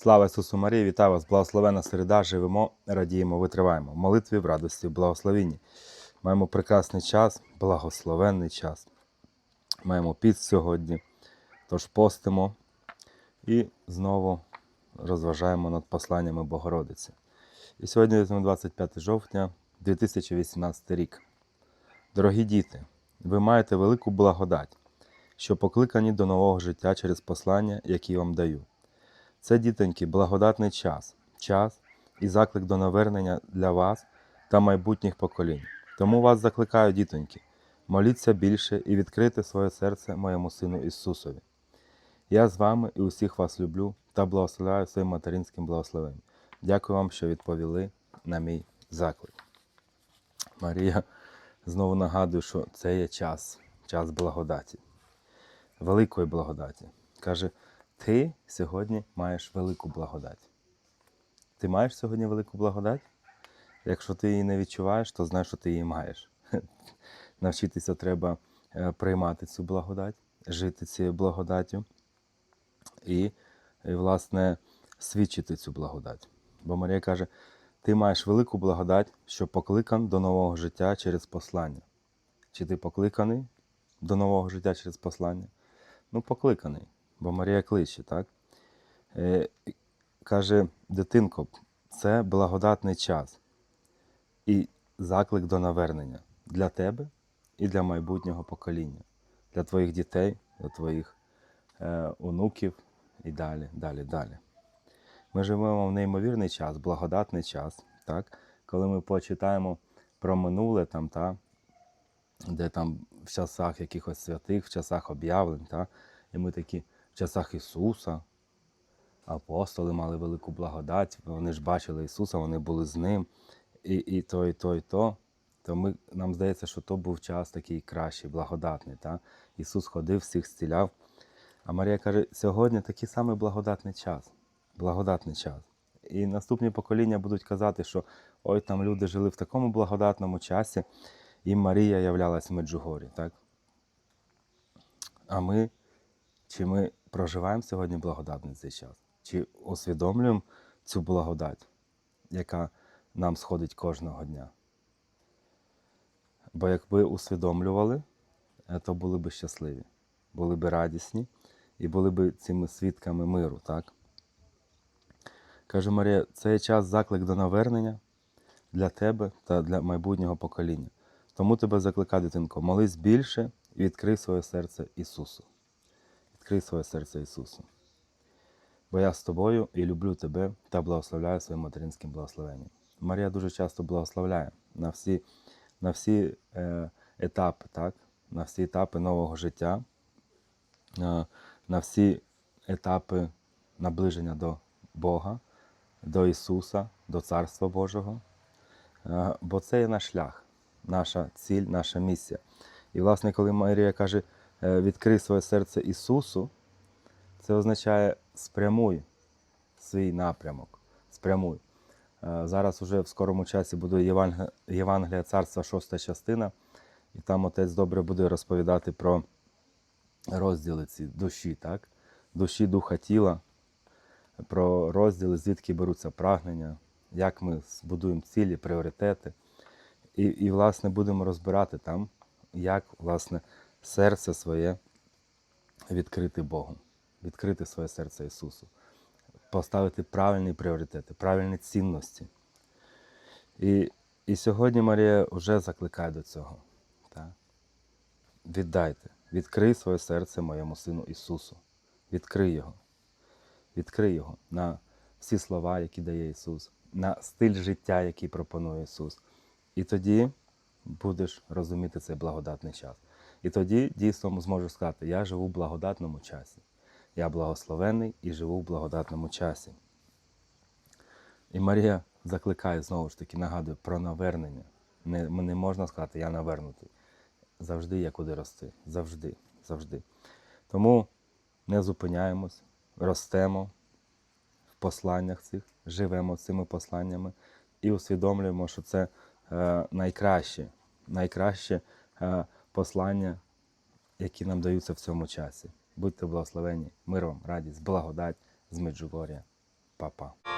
Слава Ісусу Марії, вітаю вас, благословена середа, живемо, радіємо, витриваємо. В молитві в радості, в благословенні. Маємо прекрасний час, благословенний час. Маємо піст сьогодні, тож постимо і знову розважаємо над посланнями Богородиці. І сьогодні 25 жовтня 2018 рік. Дорогі діти, ви маєте велику благодать, що покликані до нового життя через послання, які вам даю. Це, дітоньки, благодатний час, час і заклик до навернення для вас та майбутніх поколінь. Тому вас закликаю, дітоньки, моліться більше і відкрити своє серце моєму Сину Ісусові. Я з вами і усіх вас люблю та благословляю своїм материнським благословенням. Дякую вам, що відповіли на мій заклик. Марія знову нагадує, що це є час, час благодаті, великої благодаті. Каже, ти сьогодні маєш велику благодать. Ти маєш сьогодні велику благодать? Якщо ти її не відчуваєш, то знай, що ти її маєш. Навчитися треба е, приймати цю благодать, жити цією благодаттю і, і, власне, свідчити цю благодать. Бо Марія каже: ти маєш велику благодать, що покликан до нового життя через послання. Чи ти покликаний до нового життя через послання? Ну, покликаний, бо Марія кличе, так? Е, каже, дитинко, це благодатний час і заклик до навернення для тебе і для майбутнього покоління, для твоїх дітей, для твоїх е, онуків і далі, далі, далі. Ми живемо в неймовірний час, благодатний час, так? коли ми почитаємо про минуле, там, та, де там в часах якихось святих, в часах об'явлень, та, і ми такі часах Ісуса, апостоли мали велику благодать, вони ж бачили Ісуса, вони були з Ним, і, і то, і то, і то. То ми, нам здається, що то був час такий кращий, благодатний. Та? Ісус ходив, всіх зціляв. А Марія каже, сьогодні такий самий благодатний час. Благодатний час. І наступні покоління будуть казати, що ой, там люди жили в такому благодатному часі, і Марія являлась в Меджугорі. Так? А ми, чи ми проживаємо сьогодні благодатний цей час? Чи усвідомлюємо цю благодать, яка нам сходить кожного дня? Бо якби усвідомлювали, е, то були б щасливі, були б радісні і були б цими свідками миру, так? Каже Марія, це є час заклик до навернення для тебе та для майбутнього покоління. Тому тебе закликає, дитинко, молись більше і відкрий своє серце Ісусу. Відкрий своє серце Ісусу. Бо я з тобою і люблю тебе та благословляю своїм материнським благословенням. Марія дуже часто благословляє на всі, на всі е, етапи, так? на всі етапи нового життя, е, на всі етапи наближення до Бога, до Ісуса, до Царства Божого. Е, Бо це є наш шлях, наша ціль, наша місія. І, власне, коли Марія каже, е, відкрий своє серце Ісусу, це означає спрямуй свій напрямок. Спрямуй. Е, Зараз уже в скорому часі буде Євангелія, Царства, шоста частина, і там отець добре буде розповідати про розділи ці душі, так? душі, духа, тіла, про розділи, звідки беруться прагнення, як ми збудуємо цілі, пріоритети. І, і власне, будемо розбирати там, як власне, серце своє відкрити Богу, відкрити своє серце Ісусу, поставити правильні пріоритети, правильні цінності. І, і сьогодні Марія вже закликає до цього. Так? Віддайте, відкрий своє серце моєму Сину Ісусу. Відкрий його. Відкрий його на всі слова, які дає Ісус, на стиль життя, який пропонує Ісус. І тоді будеш розуміти цей благодатний час. І тоді дійсно зможеш сказати, я живу в благодатному часі. Я благословений і живу в благодатному часі. І Марія закликає знову ж таки, нагадує про навернення. Не, не можна сказати, я навернутий. Завжди є куди рости. Завжди, завжди. Тому не зупиняємось, ростемо в посланнях цих, живемо цими посланнями і усвідомлюємо, що це е, найкраще, найкраще е, послання, які нам даються в цьому часі. Будьте благословені, миром, радість, благодать з Меджугор'я. Па-па.